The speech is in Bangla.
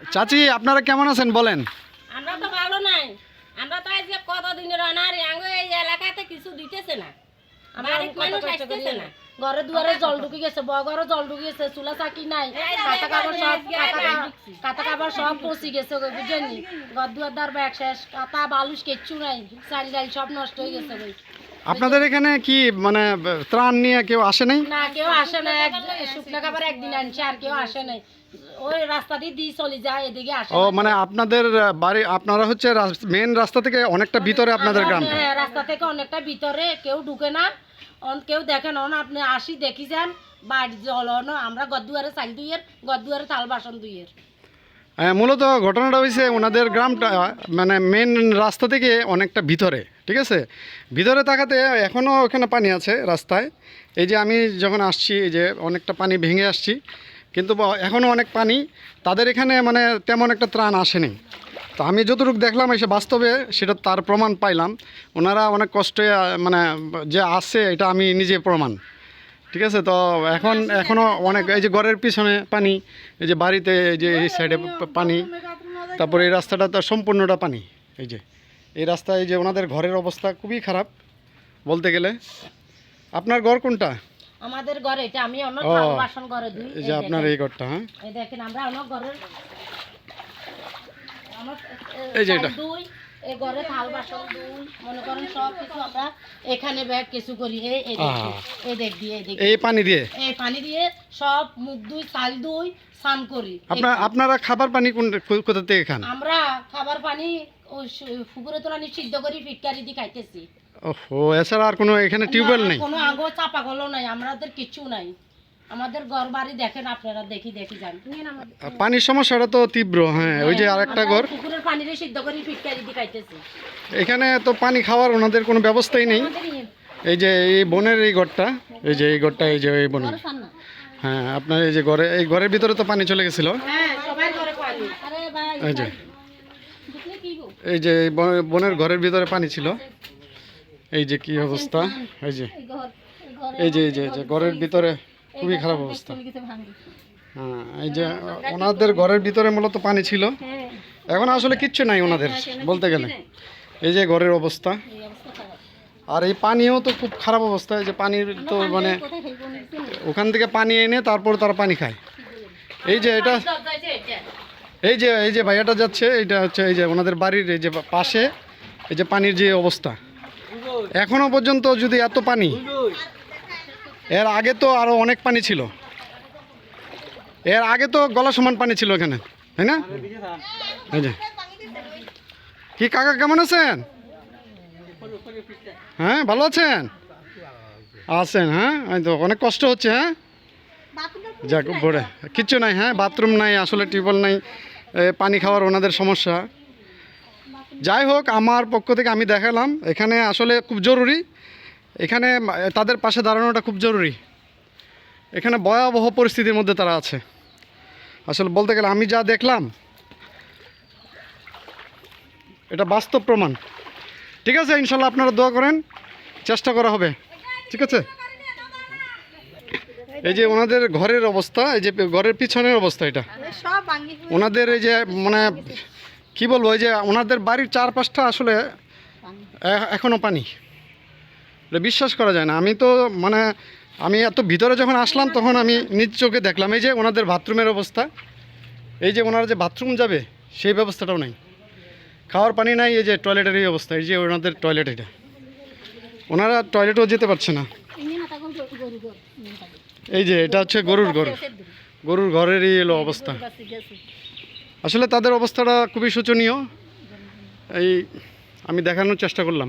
চাচি আপনারা কেমন আছেন? বলেন। আমরা তো ভালো নাই। আমরা তো আজকে কতদিনের অনার আঙ্গ এই এলাকাতে কিছু দিতেছে না। বাড়ির মানুষ আসতেছে না। ঘরে দুয়ারে জল ঢুকে গেছে বগরে জল ঢুকে গেছে চুলা চাকি নাই কাটা কাপড় সব কাটা কা- কাটা কাপড় সব পচি গেছে গো, বুঝেননি? ঘর দুয়ার দার ব্যাগ শেষ কাটা বালুস কিচ্ছু নাই চাল ডাল সব নষ্ট হয়ে গেছে গো। আপনাদের এখানে কি মানে ত্রাণ নিয়ে কেউ আসে নাই? না কেউ আসে না এক শুকনো খাবার একদিন আনছে আর কেউ আসে নাই। ওই রাস্তা দিয়ে চলে যায় এদিকে আসে ও মানে আপনাদের বাড়ি আপনারা হচ্ছে মেন রাস্তা থেকে অনেকটা ভিতরে আপনাদের গ্রামটা হ্যাঁ, রাস্তা থেকে অনেকটা ভিতরে কেউ ঢুকে না। অন- কেউ দেখে না অন আপনি আসি দেখি যান বাড়ি জল অন আমরা গদুয়ারে চাল দুইয়ের গদুয়ারে থাল বাসন দুইয়ের। হ্যাঁ, মূলত ঘটনাটা হয়েছে ওনাদের গ্রামটা মানে মেন রাস্তা থেকে অনেকটা ভিতরে ঠিক আছে? ভিতরে তাকাতে এখনও ওখানে পানি আছে রাস্তায়। এই যে আমি যখন আসছি এই যে অনেকটা পানি ভেঙে আসছি কিন্তু এখনও অনেক পানি। তাদের এখানে মানে তেমন একটা ত্রাণ আসেনি। তো আমি যতটুকু দেখলাম, এসে বাস্তবে সেটা তার প্রমাণ পাইলাম। ওনারা অনেক কষ্টে মানে যে আসে এটা আমি নিজে প্রমাণ। ঠিক আছে? তো এখন এখনও অনেক, এই যে ঘরের পিছনে পানি, এই যে বাড়িতে, এই যে এই সাইডে পানি, তারপরে এই রাস্তাটা তো সম্পূর্ণটা পানি। এই যে, এই রাস্তায় যে ওনাদের ঘরের অবস্থা খুবই খারাপ, বলতে গেলে। আপনার ঘর কোনটা? আমাদের ঘরে এটা আমি অন্য থাল বাসন ঘরে দুই এই যে আপনার এই ঘরটা হ্যাঁ? এই দেখেন আমরা অন্য ঘরের আমার, এই যে এটা। দুই এই ঘরে থাল বাসন দুই মনে করেন সব কিছু আমরা এখানে ব্যাগ কিছু করি। এই এই এই দেখ দিয়ে এই দেখ এই পানি দিয়ে? এই পানি দিয়ে সব মুখ দুই চাল দুই স্নান করি। আপনার আপনারা খাবার পানি কোন কোথা থেকে খান? আমরা খাবার পানি ওই পুকুরে তোলা নিয়ে সিদ্ধ করি ফিটকারি দিয়ে খাইতেছি। ও এছাড়া আর কোনো এখানে টিউবওয়েল নেই? কোনো আগো চাপা কলও নাই আমাদের কিচ্ছু নাই। আমাদের ঘর বাড়ি দেখেন আপনারা দেখি দেখি যান। পানির সমস্যাটা তো তীব্র হ্যাঁ ওই যে আরেকটা ঘর। পুকুরের পানিরে সিদ্ধ করি ফিটকারি দিয়ে খাইতেছি। এখানে তো পানি খাওয়ার ওনাদের কোনো ব্যবস্থাই নেই। এই যে এই বনের এই ঘরটা এই যে এই ঘরটা এই যে এই বনের হ্যাঁ আপনার এই যে ঘরে এই ঘরের ভিতরে তো পানি চলে গেছিল। হ্যাঁ সবাই ঘরে পানি। আরে ভাই এই যে। এই যে বনের ঘরের ভিতরে পানি ছিল। এই যে কি অবস্থা? এই যে। এই যে এই যে এই যে, ঘরের ভিতরে খুবই খারাপ অবস্থা। হ্যাঁ এই যে, ওনাদের ঘরের ভিতরে মূলত পানি ছিল। এখন আসলে কিচ্ছু নাই ওনাদের, বলতে গেলে। এই যে ঘরের অবস্থা। আর এই পানিও তো খুব খারাপ অবস্থা, এই যে পানির তো মানে ওখান থেকে পানি এনে তারপর তারা পানি খায়। এই যে এটা, এই যে এই যে ভাইয়াটা যাচ্ছে এটা হচ্ছে, এই যে ওনাদের বাড়ির, এই যে পাশে, এই যে পানির যে অবস্থা। এখনও পর্যন্ত যদি এত পানি, এর আগে তো আরও অনেক পানি ছিল। এর আগে তো গলা সমান পানি ছিল এখানে, তাই না? কি কাকা কেমন আছেন? হ্যাঁ ভালো আছেন? আছেন হ্যাঁ? তো অনেক কষ্ট হচ্ছে হ্যাঁ? যাক বড়ে কিচ্ছু নাই হ্যাঁ? বাথরুম নাই, আসলে টিউবওয়েল নাই। পানি খাওয়ার ওনাদের সমস্যা। যাই হোক আমার পক্ষ থেকে আমি দেখালাম। এখানে আসলে খুব জরুরি। এখানে তাদের পাশে দাঁড়ানোটা খুব জরুরি। এখানে ভয়াবহ পরিস্থিতির মধ্যে তারা আছে। আসলে বলতে গেলে আমি যা দেখলাম এটা বাস্তব প্রমাণ। ঠিক আছে ইনশাল্লাহ আপনারা দোয়া করেন চেষ্টা করা হবে। ঠিক আছে? এই যে ওনাদের ঘরের অবস্থা এই যে ঘরের পিছনের অবস্থা এটা। ওনাদের এই যে মানে কি বলব যে ওনাদের বাড়ির চারপাশটা আসলে, এ- এখনও পানি। বিশ্বাস করা যায় না। আমি তো মানে আমি এত ভিতরে যখন আসলাম, তখন আমি নিজ চোখে দেখলাম। এই যে ওনাদের বাথরুমের অবস্থা, এই যে ওনারা যে বাথরুম যাবে, সেই ব্যবস্থাটাও নাই। খাওয়ার পানি নাই, এই যে টয়লেটের এই অবস্থা, এই যে ওনাদের টয়লেট এটা। ওনারা টয়লেটও যেতে পারছে না। এই যে, এটা হচ্ছে গরুর ঘর। গরুর ঘরেরই এলো অবস্থা। আসলে তাদের অবস্থাটা খুবই শোচনীয়। এই আমি দেখানোর চেষ্টা করলাম।